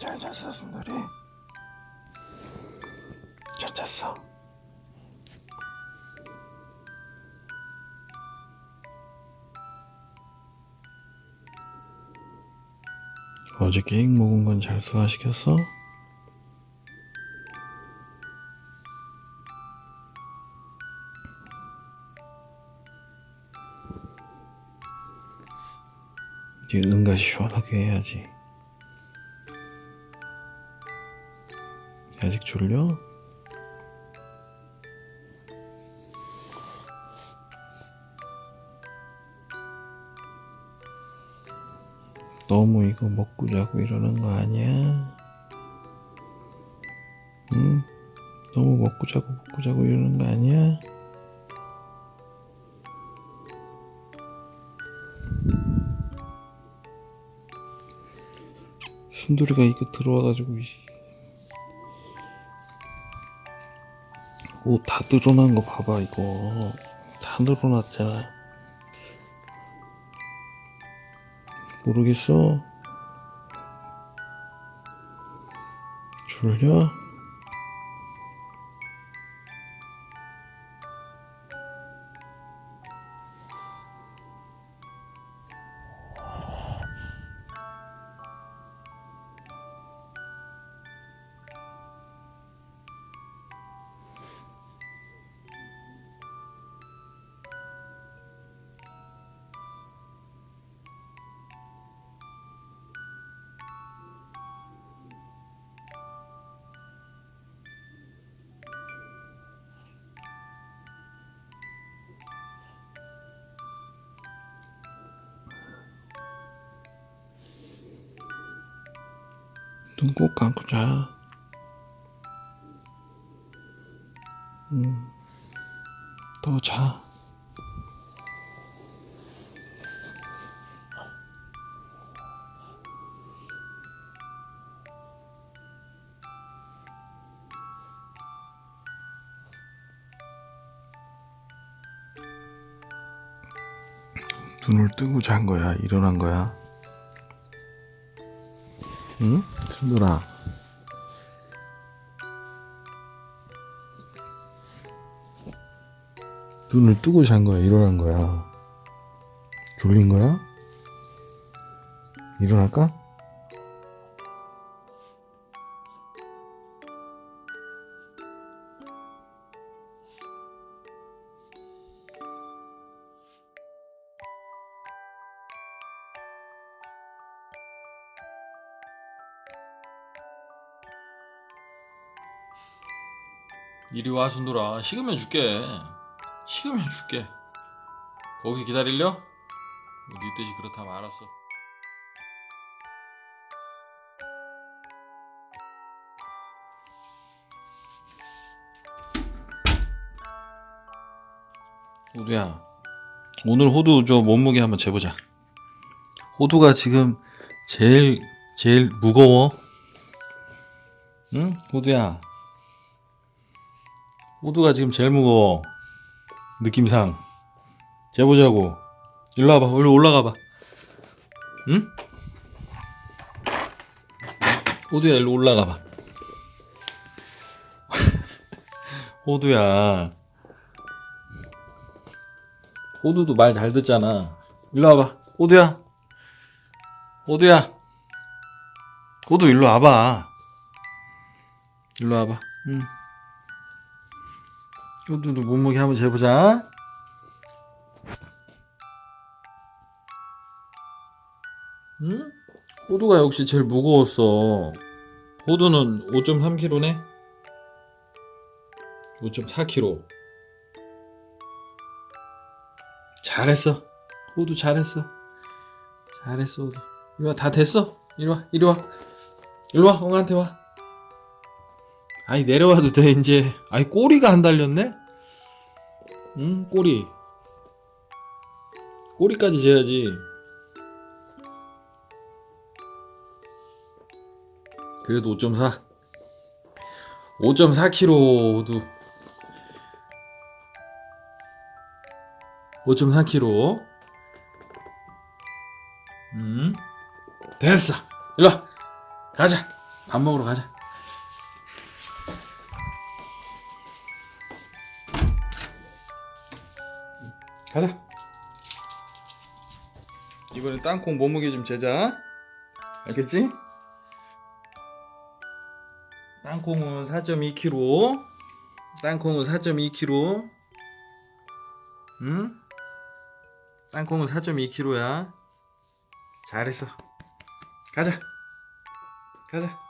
잘 잤어 순돌이 잘 잤어 어제 케이크 먹은 건 잘 소화시켰어? 이제 응가시 시원하게 해야지. 아직 졸려? 너무 이거 먹고 자고 이러는 거 아니야? 응? 너무 먹고 자고 먹고 자고 이러는 거 아니야? 순돌이가 이거 들어와가지고 옷 다 늘어난 거 봐봐 이거. 다 늘어났잖아 모르겠어? 졸려? 눈 꼭 감고 자. 음, 또 자. 눈을 뜨고 잔 거야? 일어난 거야? 응? 순돌아. 눈을 뜨고 잔 거야? 일어난 거야? 졸린 거야? 일어날까? 이리 와 순돌아. 식으면 줄게. 식으면 줄게. 거기서 기다릴려? 뭐네 뜻이 그렇다면 알았어. 호두야 오늘 호두 저 몸무게 한번 재보자. 호두가 지금 제일 제일 무거워? 응? 호두야 호두가 지금 제일 무거워. 느낌상. 재보자고. 일로 와봐. 일로 올라가봐. 응? 호두야, 일로 올라가봐. 호두야. 호두도 말 잘 듣잖아. 일로 와봐. 호두야. 호두야. 호두 일로 와봐. 일로 와봐. 응. 호두도 몸무게 한번 재보자. 응? 호두가 역시 제일 무거웠어. 호두는 5.3kg네? 5.4kg. 잘했어. 호두 잘했어. 잘했어, 호두. 이리 와, 다 됐어. 이리 와, 이리 와. 이리 와, 엉한테 와. 아니, 내려와도 돼, 이제. 아니, 꼬리가 안 달렸네? 응, 꼬리. 꼬리까지 재야지. 그래도 5.4. 5.4kg도 5.4kg. 음. 됐어. 일로 와. 가자. 밥 먹으러 가자. 가자. 이번엔 땅콩 몸무게 좀 재자. 알겠지? 땅콩은 4.2kg. 땅콩은 4.2kg. 응? 땅콩은 4.2kg야. 잘했어. 가자. 가자.